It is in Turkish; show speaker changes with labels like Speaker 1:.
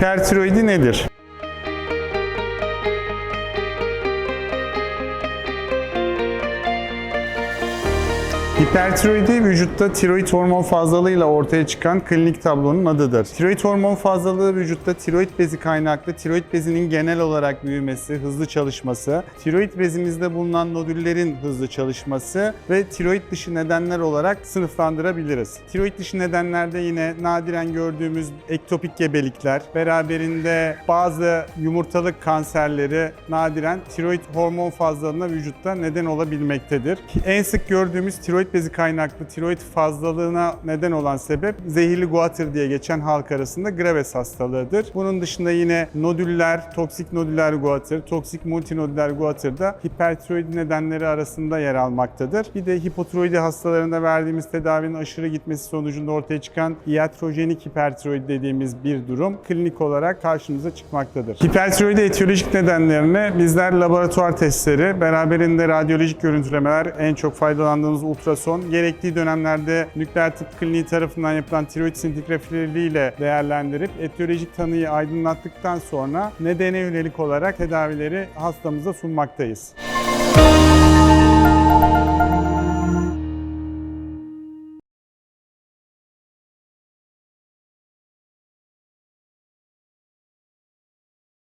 Speaker 1: Hipertiroidi nedir? Hipertiroidi vücutta tiroid hormon fazlalığıyla ortaya çıkan klinik tablonun adıdır. Tiroid hormon fazlalığı vücutta tiroid bezi kaynaklı tiroid bezinin genel olarak büyümesi, hızlı çalışması, tiroid bezimizde bulunan nodüllerin hızlı çalışması ve tiroid dışı nedenler olarak sınıflandırabiliriz. Tiroid dışı nedenlerde yine nadiren gördüğümüz ektopik gebelikler, beraberinde bazı yumurtalık kanserleri nadiren tiroid hormon fazlalığına vücutta neden olabilmektedir. En sık gördüğümüz tiroid bezi kaynaklı tiroid fazlalığına neden olan sebep zehirli guatr diye geçen halk arasında Graves hastalığıdır. Bunun dışında yine nodüller, toksik nodüler guatr, toksik multinodüler guatr da hipertiroid nedenleri arasında yer almaktadır. Bir de hipotiroidi hastalarında verdiğimiz tedavinin aşırı gitmesi sonucunda ortaya çıkan iatrojenik hipertiroid dediğimiz bir durum klinik olarak karşımıza çıkmaktadır. Hipertiroidi etiyolojik nedenlerini bizler laboratuvar testleri, beraberinde radyolojik görüntülemeler, en çok faydalandığımız ultrason, gerektiği dönemlerde nükleer tıp kliniği tarafından yapılan tiroid sintigrafileriyle değerlendirip etiyolojik tanıyı aydınlattıktan sonra nedene yönelik olarak tedavileri hastamıza sunmaktayız.